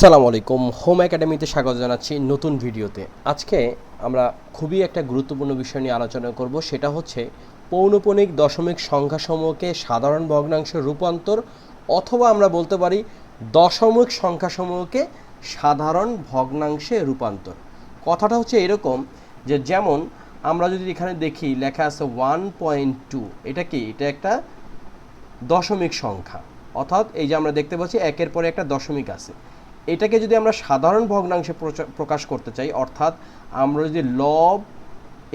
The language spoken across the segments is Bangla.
আসসালামু আলাইকুম। হোম একাডেমিতে স্বাগত জানাচ্ছি নতুন ভিডিওতে। আজকে আমরা খুবই একটা গুরুত্বপূর্ণ বিষয় নিয়ে আলোচনা করব। সেটা হচ্ছে পৌনপণিক দশমিক সংখ্যাসমূহকে সাধারণ ভগ্নাংশে রূপান্তর অথবা আমরা বলতে পারি দশমিক সংখ্যাসমূহকে সাধারণ ভগ্নাংশে রূপান্তর। কথাটা হচ্ছে এরকম যে যেমন আমরা যদি এখানে দেখি, লেখা আছে ওয়ান পয়েন্ট টু এটা কি? এটা একটা দশমিক সংখ্যা। অর্থাৎ এই যে আমরা দেখতে পাচ্ছি একের পরে একটা দশমিক আছে। এটাকে যদি আমরা সাধারণ ভগ্নাংশে প্রকাশ করতে চাই, অর্থাৎ আমরা যদি লব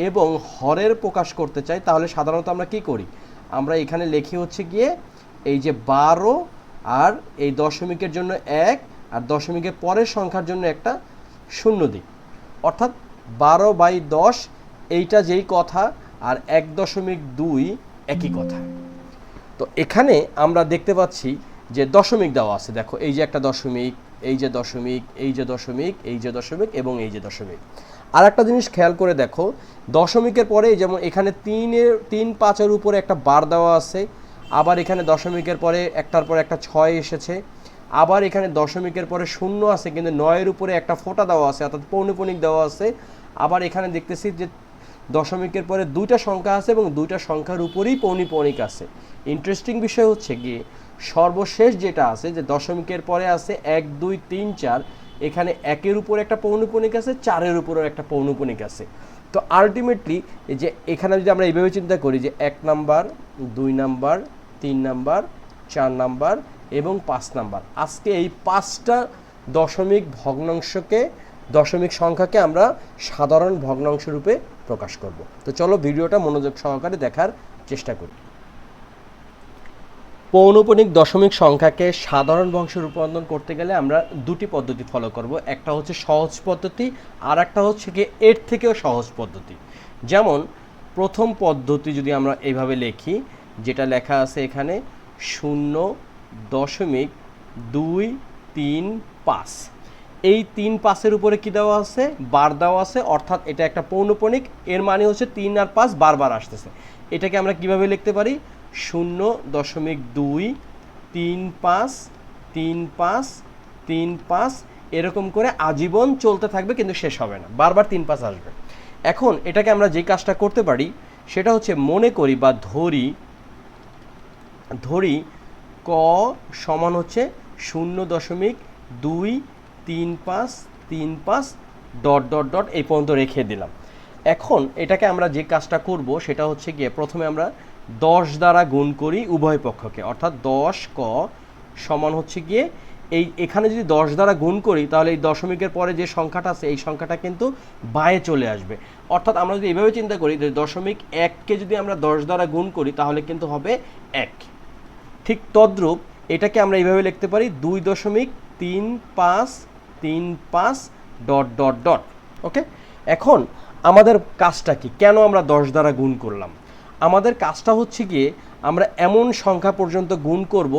এবং হরের প্রকাশ করতে চাই, তাহলে সাধারণত আমরা কি করি? আমরা এখানে লেখি হচ্ছে গিয়ে এই যে বারো আর এই দশমিকের জন্য এক আর দশমিকের পরের সংখ্যার জন্য একটা শূন্য দিই। অর্থাৎ বারো বাই দশ, এইটা যেই কথা আর এক দশমিক দুই একই কথা। তো এখানে আমরা দেখতে পাচ্ছি যে দশমিক দেওয়া আছে। দেখো, এই যে একটা দশমিক এই যে দশমিক, এই যে দশমিক, এই যে দশমিক এবং এই যে দশমিক। আর একটা জিনিস খেয়াল করে দেখো, দশমিকের পরে যেমন এখানে তিনের তিন পাঁচের উপরে একটা বার দেওয়া আছে, আবার এখানে দশমিকের পরে একটার পরে একটা ছয় এসেছে, আবার এখানে দশমিকের পরে শূন্য আছে কিন্তু নয়ের উপরে একটা ফোঁটা দেওয়া আছে, অর্থাৎ পৌনপণিক দেওয়া আছে, আবার এখানে দেখতেছি যে দশমিকের পরে দুইটা সংখ্যা আছে এবং দুইটা সংখ্যার উপরেই পৌনিপণিক আছে। ইন্টারেস্টিং বিষয় হচ্ছে গিয়ে সর্বশেষ যেটা আছে, যে দশমিকের পরে আছে এক, দুই, তিন, চার, এখানে একের উপরে একটা পৌনপণিক আছে, চারের উপরেও একটা পৌনপণিক আছে। তো আলটিমেটলি যে এখানে যদি আমরা এইভাবে চিন্তা করি যে এক নাম্বার, দুই নাম্বার, তিন নাম্বার, চার নাম্বার এবং পাঁচ নাম্বার, আজকে এই পাঁচটা দশমিক ভগ্নাংশকে, দশমিক সংখ্যাকে আমরা সাধারণ ভগ্নাংশ রূপে প্রকাশ করব। তো চলো ভিডিওটা মনোযোগ সহকারে দেখার চেষ্টা করি। পৌনপণিক দশমিক সংখ্যাকে সাধারণ বংশে রূপান্তর করতে গেলে আমরা দুটি পদ্ধতি ফলো করব। একটা হচ্ছে সহজ পদ্ধতি, আর একটা হচ্ছে কি এর থেকেও সহজ পদ্ধতি। যেমন, প্রথম পদ্ধতি যদি আমরা এইভাবে লিখি, যেটা লেখা আছে এখানে, শূন্য দশমিক দুই তিন পাঁচ। এই তিন পাঁচের উপরে কি দেওয়া আছে? বার দেওয়া আছে, অর্থাৎ এটা একটা পৌনপণিক এর মানে হচ্ছে তিন আর পাঁচ বারবার আসতেছে। এটাকে আমরা কীভাবে লিখতে পারি? শূন্য দশমিক দুই তিন পাঁচ তিন পাঁচ তিন পাঁচ এরকম করে আজীবন চলতে থাকবে, কিন্তু শেষ হবে না। বারবার তিন পাঁচ আসবে। এখন এটাকে আমরা যেই কাজটা করতে পারি, সেটা হচ্ছে মনে করি বা ধরি ধরি ক সমান হচ্ছে শূন্য দশমিক দুই তিন পাঁচ তিন পাঁচ ডট ডট ডট এই পর্যন্ত রেখে দিলাম। এখন এটাকে আমরা যে কাজটা করব, সেটা হচ্ছে গিয়ে প্রথমে আমরা দশ দ্বারা গুণ করি উভয় পক্ষকে। অর্থাৎ দশ ক সমান হচ্ছে গিয়ে এই এখানে যদি দশ দ্বারা গুণ করি, তাহলে এই দশমিকের পরে যে সংখ্যাটা আছে, এই সংখ্যাটা কিন্তু বায়ে চলে আসবে। অর্থাৎ আমরা যদি এইভাবে চিন্তা করি যে দশমিক এককে যদি আমরা দশ দ্বারা গুণ করি, তাহলে কিন্তু হবে এক। ঠিক তদ্রূপ এটাকে আমরা এইভাবে লিখতে পারি, দুই দশমিক তিন পাঁচ তিন পাঁচ ডট ডট ডট। ওকে? এখন আমাদের কাজটা কি? কেন আমরা দশ দ্বারা গুণ করলাম? আমাদের কাজটা হচ্ছে গিয়ে আমরা এমন সংখ্যা পর্যন্ত গুণ করব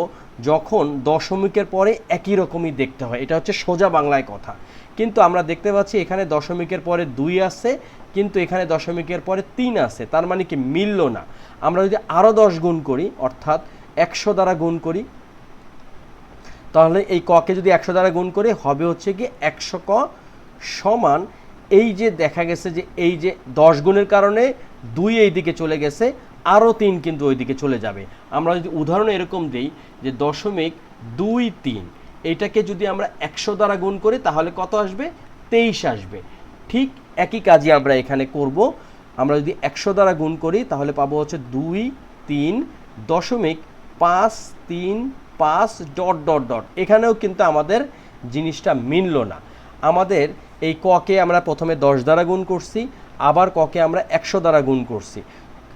যখন দশমিকের পরে একই রকমই দেখতে হয়। এটা হচ্ছে সোজা বাংলায় কথা। কিন্তু আমরা দেখতে পাচ্ছি এখানে দশমিকের পরে দুই আছে, কিন্তু এখানে দশমিকের পরে তিন আছে। তার মানে কি মিলল না। আমরা যদি আরও দশ গুণ করি, অর্থাৎ একশো দ্বারা গুণ করি, তাহলে এই ককে যদি একশো দ্বারা গুণ করি, হবে হচ্ছে কি একশো ক সমান এই যে দেখা গেছে যে এই যে দশ গুণের কারণে দুই এই দিকে চলে গেছে, আরও তিন কিন্তু ওই দিকে চলে যাবে। আমরা যদি উদাহরণ এরকম দিই যে দশমিক দুই তিন এইটাকে যদি আমরা একশো দ্বারা গুণ করি, তাহলে কত আসবে? তেইশ আসবে। ঠিক একই কাজই আমরা এখানে করব। আমরা যদি একশো দ্বারা গুণ করি, তাহলে পাবো হচ্ছে দুই তিন দশমিক পাঁচ তিন পাঁচ ডট ডট ডট। এখানেও কিন্তু আমাদের জিনিসটা মিলল না। আমাদের এই ককে আমরা প্রথমে দশ দ্বারা গুণ করছি আবার ককে আমরা একশো দ্বারা গুণ করছি।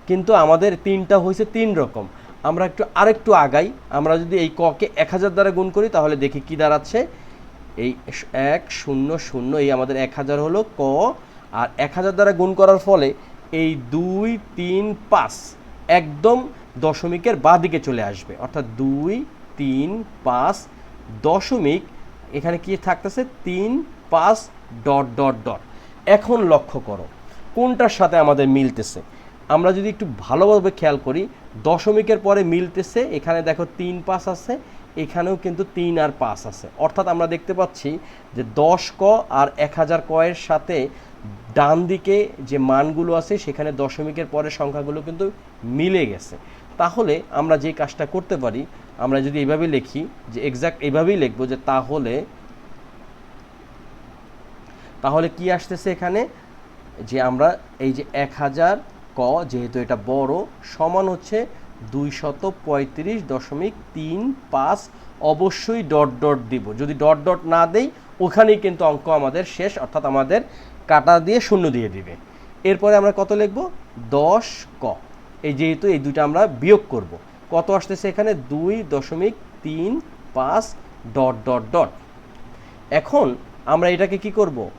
কিন্তু আমাদের তিনটা হয়েছে তিন রকম। আমরা একটু আরেকটু আগাই। আমরা যদি এই ককে এক হাজার দ্বারা গুণ করি, তাহলে দেখি কি দাঁড়াচ্ছে। এই এক, শূন্য শূন্য, এই আমাদের এক হাজার হলো ক। আর এক হাজার দ্বারা গুণ করার ফলে এই দুই, তিন, পাঁচ একদম দশমিকের বাঁ দিকে চলে আসবে। অর্থাৎ দুই, তিন, পাঁচ দশমিক এখানে কি থাকতেছে? তিন, পাঁচ, ডট ডট ডট। এখন লক্ষ্য করো। কোনটার সাথে আমাদের মিলতেছে? আমরা যদি একটু ভালোভাবে খেয়াল করি, দশমিকের পরে মিলতেছে, এখানে দেখো তিন পাঁচ আছে, এখানেও কিন্তু তিন আর পাঁচ আছে। অর্থাৎ আমরা দেখতে পাচ্ছি যে দশ ক আর এক হাজার কয়ের সাথে ডান দিকে যে মানগুলো আছে, সেখানে দশমিকের পরের সংখ্যাগুলো কিন্তু মিলে গেছে। তাহলে আমরা যে কাজটা করতে পারি, আমরা যদি এইভাবে লিখি, যে এক্স্যাক্ট এভাবেই লিখব যে তাহলে তাহলে কি আসতেছে এখানে? যে আমরা এই যে এক হাজার ক, যেহেতু এটা বড়, সমান হচ্ছে দুইশত পঁয়ত্রিশ দশমিক তিন পাঁচ। অবশ্যই ডট ডট দিব। যদি ডট ডট না দেই, ওখানেই কিন্তু অঙ্ক আমাদের শেষ, অর্থাৎ আমাদের কাটা দিয়ে শূন্য দিয়ে দিবে। এরপরে আমরা কত লিখব? দশ ক। এই যেহেতু এই দুইটা আমরা বিয়োগ করব। কত আসতেছে এখানে? দুই দশমিক তিন পাঁচ ডট ডট ডট। এখন আমরা এটাকে কি করব?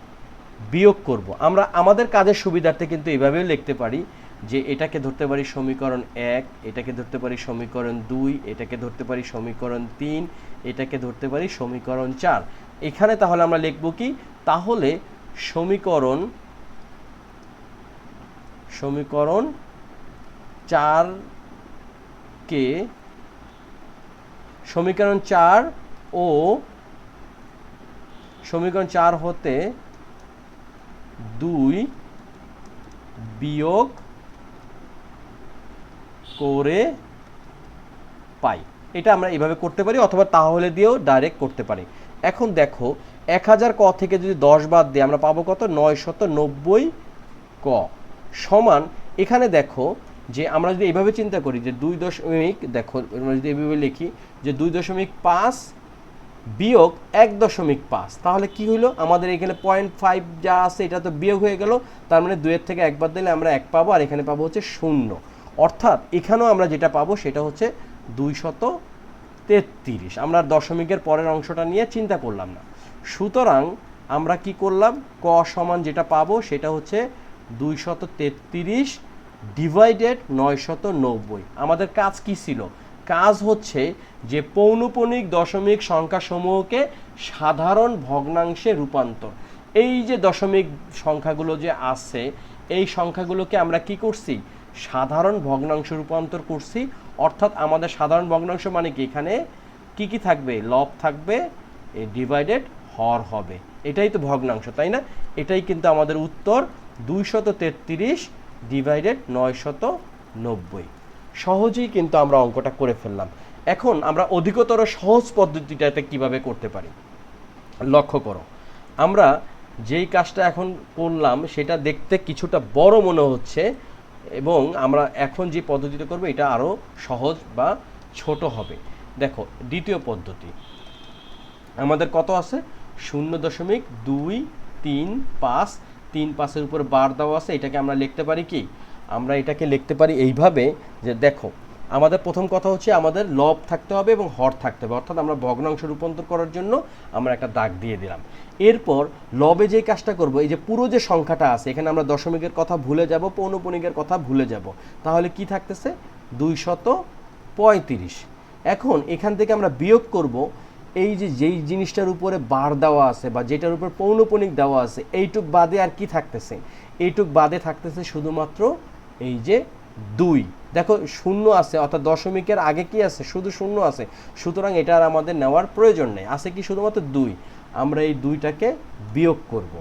বিয়োগ করব। আমরা আমাদের কাজের সুবিধার্থে কিন্তু এভাবেও লিখতে পারি যে এটাকে ধরতে পারি সমীকরণ এক, এটাকে ধরতে পারি সমীকরণ দুই, এটাকে ধরতে পারি সমীকরণ তিন, এটাকে ধরতে পারি সমীকরণ চার। এখানে তাহলে আমরা লিখব কি? তাহলে সমীকরণ সমীকরণ চারকে সমীকরণ চার ও সমীকরণ চার হতে দুই বিয়োগ করে পাই। এটা আমরা এভাবে করতে পারি অথবা তাহলে দিয়েও ডাইরেক্ট করতে পারি। এখন দেখো, এক হাজার ক থেকে যদি দশ বাদ দিই আমরা পাবো কত? নয় শত নব্বই ক সমান এখানে দেখো যে আমরা যদি এইভাবে চিন্তা করি যে দুই দশমিক, দেখো আমরা যদি এইভাবে লিখি যে দুই দশমিক পাঁচ বিয়োগ এক দশমিক পাঁচ। তাহলে কি হলো আমাদের এখানে পয়েন্ট ফাইভ যা আছে, এটা তো বিয়োগ হয়ে গেল। তার মানে দুয়ের থেকে একবার দিলে আমরা এক পাবো, আর এখানে পাবো হচ্ছে শূন্য। অর্থাৎ এখানেও আমরা যেটা পাবো, সেটা হচ্ছে দুইশত তেত্রিশ। আমরা দশমিকের পরের অংশটা নিয়ে চিন্তা করলাম না। সুতরাং আমরা কি করলাম? ক সমান যেটা পাবো, সেটা হচ্ছে দুইশত তেত্রিশ ডিভাইডেড নয়শত নব্বই। আমাদের কাজ কি ছিল? কাজ হচ্ছে যে পৌনপণিক দশমিক সংখ্যাসমূহকে সাধারণ ভগ্নাংশে রূপান্তর। এই যে দশমিক সংখ্যাগুলো যে আছে, এই সংখ্যাগুলোকে আমরা কি করছি? সাধারণ ভগ্নাংশ রূপান্তর করছি। অর্থাৎ আমাদের সাধারণ ভগ্নাংশ মানে কি? এখানে কি কি থাকবে? লব থাকবে ডিভাইডেড হর হবে। এটাই তো ভগ্নাংশ, তাই না? এটাই কিন্তু আমাদের উত্তর। দুইশত তেত্রিশ ডিভাইডেড নয়শত নব্বই। সহজেই কিন্তু আমরা অঙ্কটা করে ফেললাম। এখন আমরা অধিকতর সহজ পদ্ধতিটাতে কীভাবে করতে পারি? লক্ষ্য করো, আমরা যেই কাজটা এখন করলাম সেটা দেখতে কিছুটা বড় মনে হচ্ছে এবং আমরা এখন যে পদ্ধতিটা করব এটা আরও সহজ বা ছোট হবে। দেখো, দ্বিতীয় পদ্ধতি। আমাদের কত আছে? শূন্য দশমিক দুই তিন পাঁচ, তিন পাঁচের উপর বার দেওয়া আছে, এটাকে আমরা লিখতে পারি কি? আমরা এটাকে লিখতে পারি এইভাবে যে দেখো, আমাদের প্রথম কথা হচ্ছে আমাদের লব থাকতে হবে এবং হর থাকতে হবে। অর্থাৎ আমরা ভগ্নাংশ রূপান্তর করার জন্য আমরা একটা দাগ দিয়ে দিলাম। এরপর লবে যে কাজটা করব, এই যে পুরো যে সংখ্যাটা আছে, এখানে আমরা দশমিকের কথা ভুলে যাব পৌনপণিকের কথা ভুলে যাব। তাহলে কি থাকতেছে? দুইশত পঁয়ত্রিশ। এখন এখান থেকে আমরা বিয়োগ করব, এই যে যেই জিনিসটার উপরে বার দেওয়া আছে বা যেটার উপর পৌনপণিক দেওয়া আছে, এইটুক বাদে আর কি থাকতেছে? এইটুক বাদে থাকতেছে শুধুমাত্র এই যে দুই। দেখো, শূন্য আছে, অর্থাৎ দশমিকের আগে কি আছে? শুধু শূন্য আছে। সুতরাং এটা আর আমাদের নেওয়ার প্রয়োজন নেই। আছে কি শুধুমাত্র দুই? আমরা এই দুইটাকে বিয়োগ করব।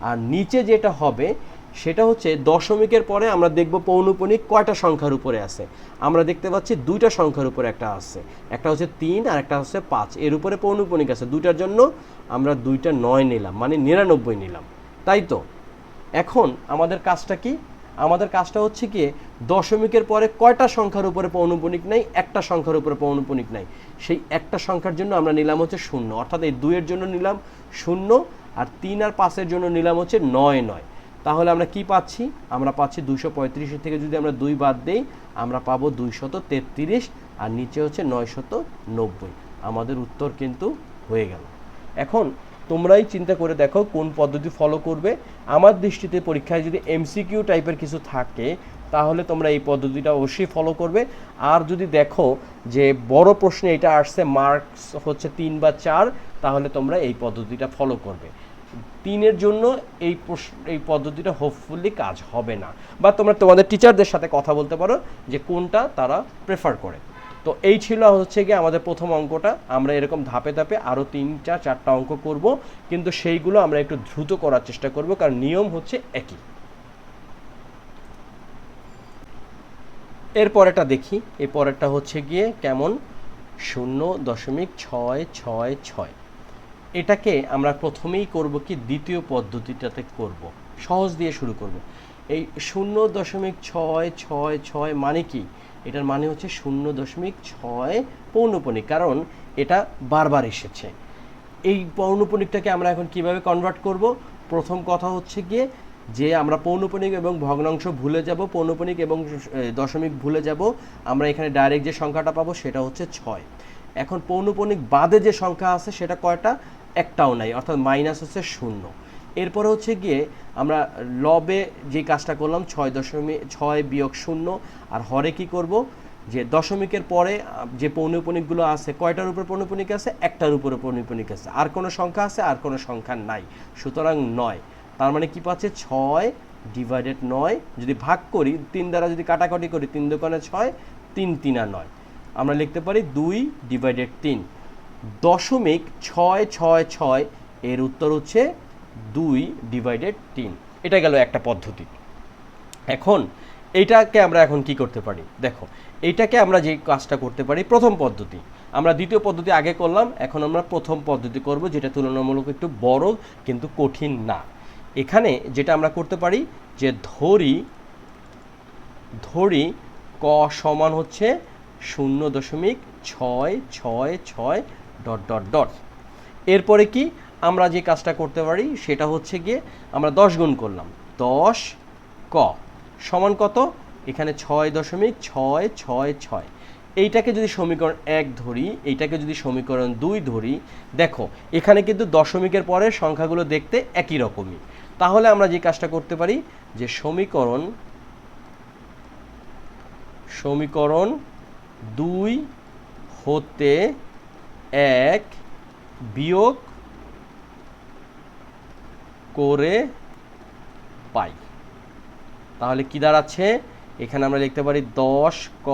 আর নিচে যেটা হবে, সেটা হচ্ছে দশমিকের পরে আমরা দেখব পৌনপণিক কয়টা সংখ্যার উপরে আছে। আমরা দেখতে পাচ্ছি দুইটা সংখ্যার উপরে একটা আছে। একটা হচ্ছে তিন আর একটা হচ্ছে পাঁচ। এর উপরে পৌনপণিক আছে। দুইটার জন্য আমরা দুইটা নয় নিলাম মানে নিরানব্বই নিলাম। তাই তো? এখন আমাদের কাজটা কি? আমাদের কাজটা হচ্ছে কি, দশমিকের পরে কয়টা সংখ্যার উপরে পৌনপণিক নাই, একটা সংখ্যার উপরে পৌনপণিক নাই। সেই একটা সংখ্যার জন্য আমরা নিলাম হচ্ছে শূন্য। অর্থাৎ এই দুইয়ের জন্য নিলাম শূন্য আর তিন আর পাঁচের জন্য নিলাম হচ্ছে নয় নয়। তাহলে আমরা কি পাচ্ছি? আমরা পাচ্ছি দুইশো পঁয়ত্রিশের থেকে যদি আমরা দুই বাদ দেই, আমরা পাবো দুইশত তেত্রিশ আর নিচে হচ্ছে নয়শত নব্বই। আমাদের উত্তর কিন্তু হয়ে গেল। এখন তোমরাই চিন্তা করে দেখো কোন পদ্ধতি ফলো করবে। আমার দৃষ্টিতে পরীক্ষায় যদি এমসিকিউ টাইপের কিছু থাকে, তাহলে তোমরা এই পদ্ধতিটা অবশ্যই ফলো করবে। আর যদি দেখো যে বড় প্রশ্নে এটা আসছে মার্কস হচ্ছে তিন বা চার, তাহলে তোমরা এই পদ্ধতিটা ফলো করবে। তিনের জন্য এই প্রশ্ন এই পদ্ধতিটা হোপফুলি কাজ হবে না। বা তোমরা তোমাদের টিচারদের সাথে কথা বলতে পারো যে কোনটা তারা প্রেফার করে। তো এই ছিল হচ্ছে গিয়ে আমাদের প্রথম অঙ্কটা। আমরা এরকম ধাপে ধাপে আরও তিনটা, চারটা অঙ্ক করব। কিন্তু সেইগুলো আমরা একটু দ্রুত করার চেষ্টা করব, কারণ নিয়ম হচ্ছে একই। এর পরেরটা দেখি। এই পরেরটা হচ্ছে গিয়ে কেমন? শূন্য দশমিক ছয় ছয় ছয়। এটাকে আমরা প্রথমেই করব কি? দ্বিতীয় পদ্ধতিটাতে করব। সহজ দিয়ে শুরু করব। এই শূন্য দশমিক ছয় ছয় ছয় মানে কি? এটার মানে হচ্ছে শূন্য দশমিক ছয় পৌনপণিক কারণ এটা বারবার এসেছে। এই পৌনপণিকটাকে আমরা এখন কীভাবে কনভার্ট করব? প্রথম কথা হচ্ছে গিয়ে যে আমরা পৌনপণিক এবং ভগ্নাংশ ভুলে যাব পৌনপণিক এবং দশমিক ভুলে যাব, আমরা এখানে ডাইরেক্ট যে সংখ্যাটা পাবো সেটা হচ্ছে ছয়। এখন পৌনপণিক বাদে যে সংখ্যা আছে সেটা কয়টা? একটাও নাই, অর্থাৎ মাইনাস হচ্ছে শূন্য। এরপরে হচ্ছে গিয়ে আমরা লবে যে কাজটা করলাম, ছয় দশমিক, ছয় বিয়োগ শূন্য। আর হরে কি করব? যে দশমিকের পরে যে পৌনপণিকগুলো আছে, কয়টার উপর পৌনপণিক আছে? একটার উপরে পৌনপণিক আছে। আর কোনো সংখ্যা আছে? আর কোনো সংখ্যা নাই। সুতরাং নয়। তার মানে কি পাচ্ছে? ছয় ডিভাইডেড নয়। যদি ভাগ করি, তিন দ্বারা যদি কাটাকাটি করি, তিন দোকানে ছয়, তিন তিনা নয়। আমরা লিখতে পারি দুই ডিভাইডেড তিন। দশমিক ছয় ছয় ছয়, এর উত্তর হচ্ছে দুই ডিভাইডেড তিন। এটা গেল একটা পদ্ধতি। এখন এইটাকে আমরা এখন কি করতে পারি? দেখো এইটাকে আমরা যে কাজটা করতে পারি, প্রথম পদ্ধতি। আমরা দ্বিতীয় পদ্ধতি আগে করলাম, এখন আমরা প্রথম পদ্ধতি করব, যেটা তুলনামূলক একটু বড় কিন্তু কঠিন না। এখানে যেটা আমরা করতে পারি, যে ধরি ধরি ক সমান হচ্ছে শূন্য দশমিক ছয় ছয় ছয় ডট ডট ডট। এরপরে কি? আমরা যে কাজটা করতে পারি সেটা হচ্ছে গিয়ে আমরা দশ গুণ করলাম। দশ ক সমান কত? এখানে ছয় দশমিক ছয় ছয় ছয়। এইটাকে যদি সমীকরণ এক ধরি, এইটাকে যদি সমীকরণ দুই ধরি, দেখো, এখানে কিন্তু দশমিকের পরে সংখ্যাগুলো দেখতে একই রকমই। তাহলে আমরা যে কাজটা করতে পারি, যে সমীকরণ সমীকরণ দুই হতে এক বিয়োগ করে পাই। তাহলে কি দাঁড়াচ্ছে? এখানে আমরা লিখতে পারি দশ ক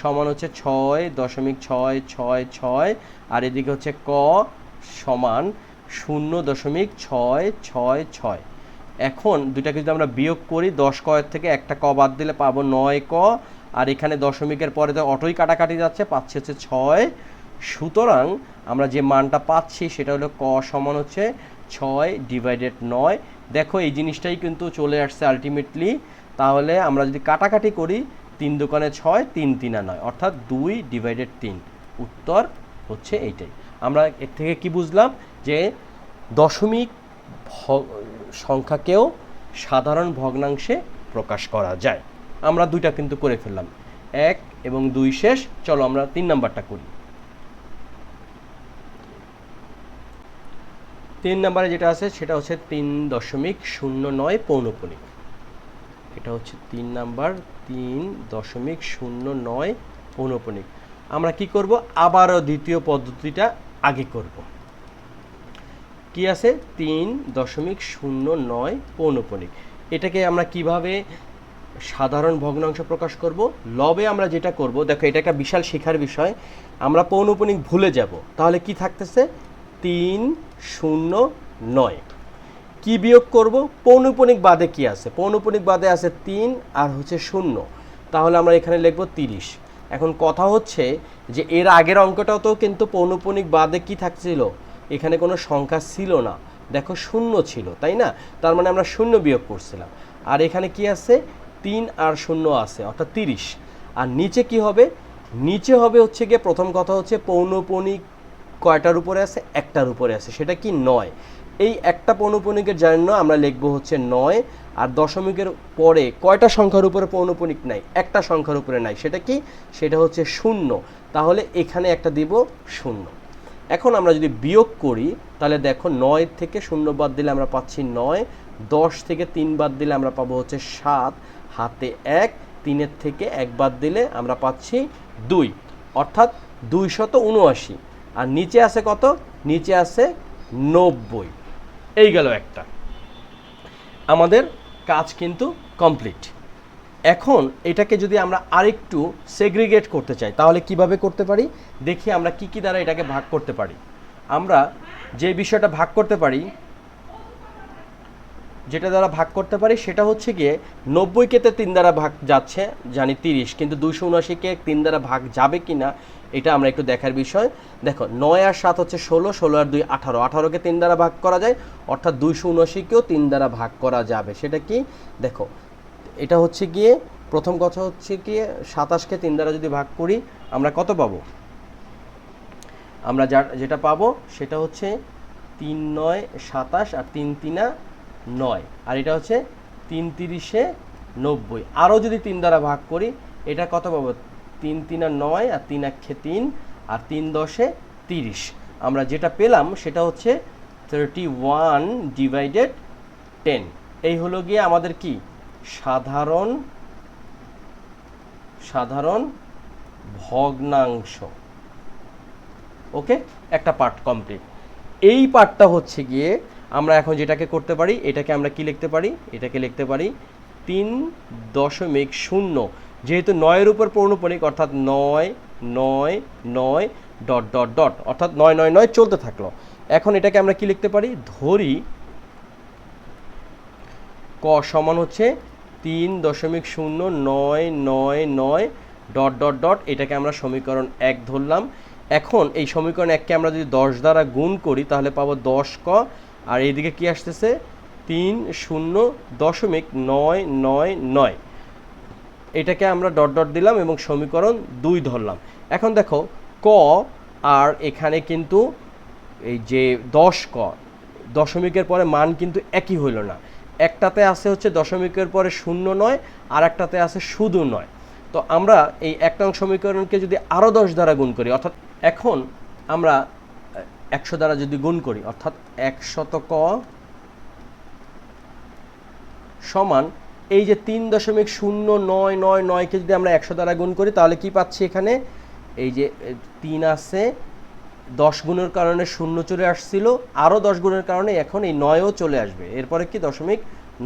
সমান হচ্ছে ছয় দশমিক ছয় ছয় ছয়, আর এদিকে হচ্ছে ক সমান শূন্য দশমিক ছয় ছয় ছয়। এখন দুইটাকে যদি আমরা বিয়োগ করি, দশ কয়ের থেকে একটা ক বাদ দিলে পাবো নয় ক, আর এখানে দশমিকের পরে তো অটোই কাটাকাটি যাচ্ছে, পাচ্ছি হচ্ছে ছয়। সুতরাং আমরা যে মানটা পাচ্ছি সেটা হলো ক সমান হচ্ছে ছয় ডিভাইডেড নয়। দেখো, এই জিনিসটাই কিন্তু চলে আসছে আলটিমেটলি তাহলে আমরা যদি কাটাকাটি করি, তিন দোকানে ছয়, তিন তিনা নয়, অর্থাৎ দুই ডিভাইডেড তিন। উত্তর হচ্ছে এইটাই। আমরা এর থেকে কি বুঝলাম? যে দশমিক সংখ্যাকেও সাধারণ ভগ্নাংশে প্রকাশ করা যায়। আমরা দুইটা কিন্তু করে ফেললাম। এক এবং দুই শেষ। চলো আমরা তিন নাম্বারটা করি। তিন নাম্বারে যেটা আছে, সেটা হচ্ছে তিন দশমিক শূন্য নয় পৌনপণিক এটা হচ্ছে তিন নাম্বার, তিন দশমিক শূন্য নয় পৌনপণিক আমরা কি করব? আবারও দ্বিতীয় পদ্ধতিটা আগে করব। কি আছে? তিন দশমিক শূন্য নয় পৌনপণিক এটাকে আমরা কীভাবে সাধারণ ভগ্নাংশ প্রকাশ করব? লবে আমরা যেটা করব, দেখো এটা একটা বিশাল শেখার বিষয়। আমরা পৌনপণিক ভুলে যাব। তাহলে কি থাকতেছে? তিন শূন্য নয়। কি বিয়োগ করব? পৌনপণিক বাদে কি আছে? পৌনপণিক বাদে আছে তিন আর হচ্ছে শূন্য। তাহলে আমরা এখানে লিখব তিরিশ। এখন কথা হচ্ছে যে এর আগের অঙ্কটাও তো কিন্তু পৌনপণিক বাদে কি থাকছিল? এখানে কোনো সংখ্যা ছিল না। দেখো শূন্য ছিল, তাই না? তার মানে আমরা শূন্য বিয়োগ করছিলাম। আর এখানে কি আছে? তিন আর শূন্য আছে, অর্থাৎ তিরিশ। আর নিচে কি হবে? নিচে হবে হচ্ছে গিয়ে প্রথম কথা হচ্ছে পৌনপণিক কয়টার উপরে আছে? একটার উপরে আছে। সেটা কি নয়? এই একটা পৌনপণিকের জন্য আমরা লিখব হচ্ছে নয়, আর দশমিকের পরে কয়টা সংখ্যার উপরে পৌনপণিক নাই? একটা সংখ্যার উপরে নাই। সেটা কি? সেটা হচ্ছে শূন্য। তাহলে এখানে একটা দিব শূন্য। এখন আমরা যদি বিয়োগ করি, তাহলে দেখো নয় থেকে শূন্য বাদ দিলে আমরা পাচ্ছি নয়, দশ থেকে তিন বাদ দিলে আমরা পাবো হচ্ছে সাত, হাতে এক, তিনের থেকে এক বাদ দিলে আমরা পাচ্ছি দুই। অর্থাৎ দুইশত উনআশি। আর নিচে আছে কত? নিচে আছে নব্বই। এই গেল একটা। আমাদের কাজ কিন্তু কমপ্লিট। এখন এটাকে যদি আমরা আরেকটু সেগ্রিগেট করতে চাই, তাহলে কীভাবে করতে পারি? দেখি আমরা কি কি দ্বারা এটাকে ভাগ করতে পারি। আমরা যে বিষয়টা ভাগ করতে পারি, যেটা দ্বারা ভাগ করতে পারি, সেটা হচ্ছে গিয়ে নব্বইকে তো তিন দ্বারা ভাগ যাচ্ছে, জানি তিরিশ, কিন্তু দুশো উনআশিকে তিন দ্বারা ভাগ যাবে কি না এটা আমরা একটু দেখার বিষয়। দেখো, নয় আর সাত হচ্ছে ষোলো ষোলো আর দুই আঠারো। আঠারোকে তিন দ্বারা ভাগ করা যায়, অর্থাৎ দুইশো উনআশিকেও তিন দ্বারা ভাগ করা যাবে। সেটা কি? দেখো, এটা হচ্ছে গিয়ে, প্রথম কথা হচ্ছে গিয়ে সাতাশকে তিন দ্বারা যদি ভাগ করি, আমরা কত পাবো? আমরা যা, যেটা পাবো, সেটা হচ্ছে তিন নয় সাতাশ আর তিন তিনা নয়। আর এটা হচ্ছে তিন তিরিশে নব্বই। আরও যদি তিন দ্বারা ভাগ করি, এটা কত পাবো? তিন তিনা নয় আর তিন একে তিন আর তিন দশে তিরিশ। আমরা যেটা পেলাম সেটা হচ্ছে থার্টি ওয়ান ডিভাইডেড টেন এই হলো গিয়ে আমাদের কি? সাধারণ সাধারণ ভগ্নাংশ। ওকে? একটা পার্ট কমপ্লিট। এই পার্টটা হচ্ছে গিয়ে আমরা এখন যেটাকে করতে পারি, এটাকে আমরা কি লিখতে পারি? এটাকে লিখতে পারি তিন দশমিক শূন্য। যেহেতু নয়ের উপর পৌনপণিক অর্থাৎ নয় নয় নয়, ডট ডট ডট, অর্থাৎ নয় নয় নয় চলতে থাকল। এখন এটাকে আমরা কি লিখতে পারি? ধরি ক সমান হচ্ছে তিন দশমিক শূন্য নয় নয় নয়, ডট ডট ডট। এটাকে আমরা সমীকরণ এক ধরলাম। এখন এই সমীকরণ এককে আমরা যদি দশ দ্বারা গুণ করি, তাহলে পাবো দশ ক। আর এইদিকে কি আসতেছে? তিন শূন্য দশমিক নয় নয় নয়। এটাকে আমরা ডট ডট দিলাম এবং সমীকরণ দুই ধরলাম। এখন দেখো, ক আর এখানে কিন্তু এই যে দশ ক, দশমিকের পরে মান কিন্তু একই হইল না। একটাতে আছে হচ্ছে দশমিকের পরে শূন্য নয় আর একটাতে আছে শুধু নয়। তো আমরা এই এক নং সমীকরণকে যদি আরও দশ দ্বারা গুণ করি, অর্থাৎ এখন আমরা একশো দ্বারা যদি গুণ করি, অর্থাৎ একশত ক সমান এই যে তিন দশমিক শূন্য নয় নয় নয়কে যদি আমরা একশো দ্বারা গুণ করি, তাহলে কি পাচ্ছি এখানে? এই যে তিন আছে, দশ গুণের কারণে শূন্য চলে আসছিল আরও দশ গুণের কারণে এখন এই নয়ও চলে আসবে। এরপরে কি দশমিক?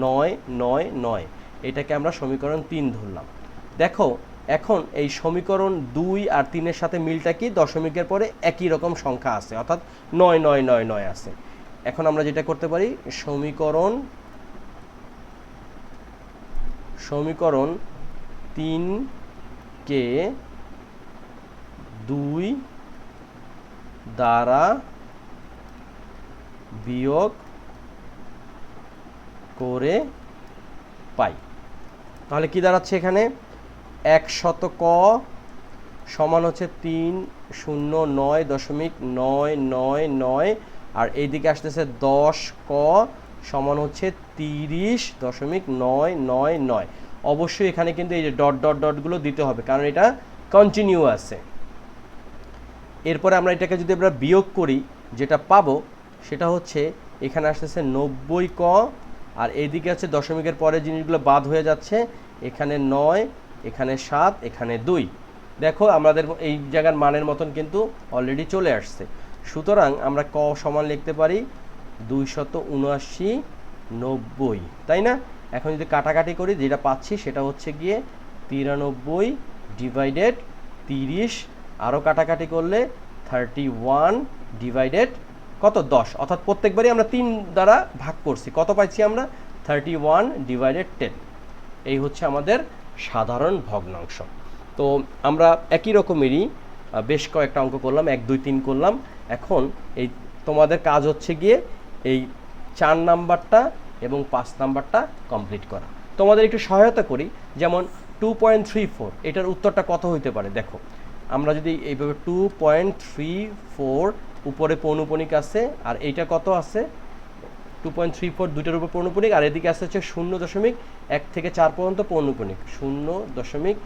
নয় নয় নয়। এটাকে আমরা সমীকরণ তিন ধরলাম। দেখো, এখন এই সমীকরণ দুই আর তিনের সাথে মিলটা কি? দশমিকের পরে একই রকম সংখ্যা আছে, অর্থাৎ নয় নয় নয় নয় আছে। এখন আমরা যেটা করতে পারি, সমীকরণ সমীকরণ তিনকে দুই দ্বারা বিয়োগ করে পাই। তাহলে কি দাঁড়াচ্ছে এখানে? এক শত ক সমান হচ্ছে তিন শূন্য নয় দশমিক নয় নয় নয়, আর এইদিকে আসতেছে দশ ক সমান হচ্ছে তিরিশ দশমিক নয় নয় নয়। অবশ্যই এখানে কিন্তু এই যে ডট ডট ডটগুলো দিতে হবে, কারণ এটা কন্টিনিউ আছে। এরপরে আমরা এটাকে যদি আমরা বিয়োগ করি, যেটা পাবো সেটা হচ্ছে এখানে আসতেছে নব্বই ক, আর এইদিকে আছে দশমিকের পরে জিনিসগুলো বাদ হয়ে যাচ্ছে, এখানে নয়, এখানে সাত, এখানে দুই। দেখো আমাদের এই জায়গার মানের মতন কিন্তু অলরেডি চলে আসছে। সুতরাং আমরা ক সমান লিখতে পারি দুইশত উনআশি নব্বই তাই না? এখন যদি কাটাকাটি করি, যেটা পাচ্ছি সেটা হচ্ছে গিয়ে তিরানব্বই ডিভাইডেড তিরিশ আরও কাটাকাটি করলে থার্টি ওয়ান ডিভাইডেড কত? দশ। অর্থাৎ প্রত্যেকবারই আমরা তিন দ্বারা ভাগ করছি। কত পাইছি আমরা? থার্টি ওয়ান ডিভাইডেড টেন এই হচ্ছে আমাদের সাধারণ ভগ্নাংশ। তো আমরা একই রকমেরই বেশ কয়েকটা অঙ্ক করলাম, এক, দুই, তিন করলাম। এখন এই তোমাদের কাজ হচ্ছে গিয়ে এই চার নাম্বারটা এবং পাঁচ নাম্বারটা কমপ্লিট করা। তোমাদের একটু সহায়তা করি, যেমন টু পয়েন্ট থ্রি ফোর এটার উত্তরটা কত হইতে পারে? দেখো, আমরা যদি এইভাবে টু পয়েন্ট থ্রি ফোর উপরে পৌনপণিক আছে, আর এইটা কত আছে? টু পয়েন্ট থ্রি ফোর দুইটার উপর পৌনপণিক আর এদিকে আসছে হচ্ছে শূন্য দশমিক এক থেকে চার পর্যন্ত পৌনপণিক শূন্য দশমিক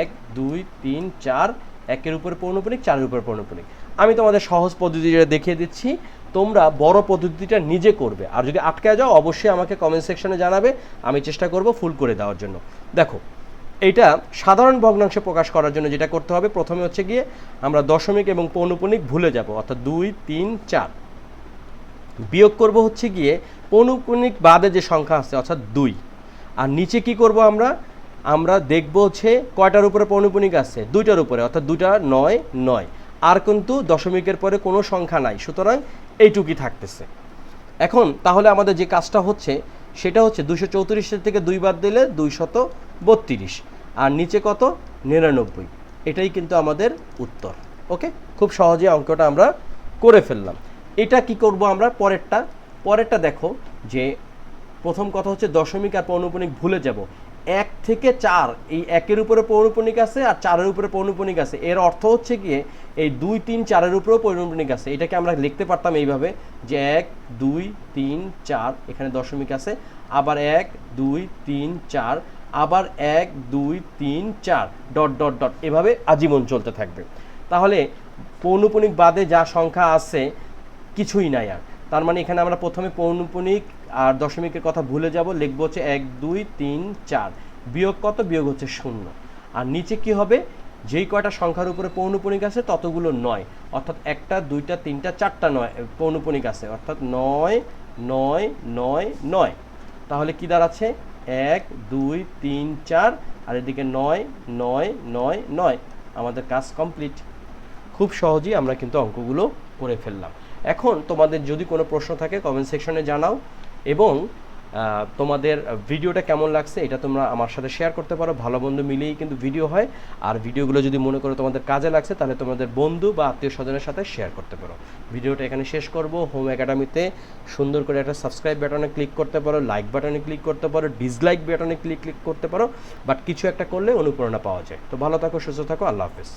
এক, দুই, তিন, চার, একের উপরে পৌনপণিক চারের উপরে পৌনপণিক আমি তোমাদের সহজ পদ্ধতিটা দেখিয়ে দিচ্ছি। তোমরা বড় পদ্ধতিটা নিজে করবে। আর যদি আটকে যাও, অবশ্যই আমাকে কমেন্ট সেকশনে জানাবে। আমি চেষ্টা করব ফুল করে দেওয়ার জন্য। দেখো এইটা সাধারণ ভগ্নাংশে প্রকাশ করার জন্য যেটা করতে হবে, প্রথমে হচ্ছে গিয়ে আমরা দশমিক এবং পৌনপণিক ভুলে যাব, অর্থাৎ দুই, তিন, চার। বিয়োগ করব হচ্ছে গিয়ে পৌনপুণিক বাদে যে সংখ্যা আছে, অর্থাৎ দুই। আর নিচে কি করব আমরা? আমরা দেখব হচ্ছে কয়টার উপরে পৌনপুনিক আছে? দুইটার উপরে, অর্থাৎ দুইটা নয় নয়। আর কিন্তু দশমিকের পরে কোনো সংখ্যা নাই। সুতরাং এইটুকুই থাকতেছে। এখন তাহলে আমাদের যে কাজটা হচ্ছে, সেটা হচ্ছে দুশো চৌত্রিশের থেকে দুই বাদ দিলে দুইশত বত্রিশ। আর নিচে কত? নিরানব্বই। এটাই কিন্তু আমাদের উত্তর। ওকে? খুব সহজে অঙ্কটা আমরা করে ফেললাম। এটা কি করব আমরা পরেরটা? পরেরটা দেখো যে প্রথম কথা হচ্ছে দশমিক আর পৌনপুনিক ভুলে যাব। এক থেকে চার, এই একের উপরে পৌনপুনিক আছে আর চারের উপরে পৌনপুনিক আছে। এর অর্থ হচ্ছে গিয়ে এই দুই, তিন, চারের উপরেও পৌনপুনিক আছে। এটাকে আমরা লিখতে পারতাম এইভাবে যে এক, দুই, তিন, চার, এখানে দশমিক আছে। আবার এক, দুই, তিন, চার, আবার এক, দুই, তিন, চার, ডট ডট ডট, এভাবে আজীবন চলতে থাকবে। তাহলে পৌনপুনিক বাদে যা সংখ্যা আছে কিছুই নাই আর। তার মানে এখানে আমরা প্রথমে পৌনপুনিক আর দশমিকের কথা ভুলে যাব, লিখব হচ্ছে এক, দুই, তিন, চার। বিয়োগ কত? বিয়োগ হচ্ছে শূন্য। আর নিচে কি হবে? যেই কয়টা সংখ্যার উপরে পৌনপুনিক আছে, ততগুলো নয়। অর্থাৎ একটা, দুইটা, তিনটা, চারটা নয় পৌনপুনিক আছে। অর্থাৎ নয় নয় নয় নয়। তাহলে কি দাঁড়াচ্ছে? এক, দুই, তিন, চার। আর এদিকে নয় নয় নয় নয়। আমাদের কাজ কমপ্লিট। খুব সহজেই আমরা কিন্তু অঙ্কগুলো করে ফেললাম। এখন তোমাদের যদি কোনো প্রশ্ন থাকে কমেন্ট সেকশনে জানাও। এবং তোমাদের ভিডিওটা কেমন লাগছে এটা তোমরা আমার সাথে শেয়ার করতে পারো। ভালো বন্ধু মিলেই কিন্তু ভিডিও হয়। আর ভিডিওগুলো যদি মনে করো তোমাদের কাজে লাগছে, তাহলে তোমাদের বন্ধু বা আত্মীয় স্বজনের সাথে শেয়ার করতে পারো। ভিডিওটা এখানে শেষ করব। হোম একাডেমিতে সুন্দর করে একটা সাবস্ক্রাইব বাটনে ক্লিক করতে পারো লাইক বাটনে ক্লিক করতে পারো ডিসলাইক বাটনে ক্লিক ক্লিক করতে পারো। বাট কিছু একটা করলে অনুপ্রেরণা পাওয়া যায়। তো ভালো থাকো, সুস্থ থাকো, আল্লাহ হাফেজ।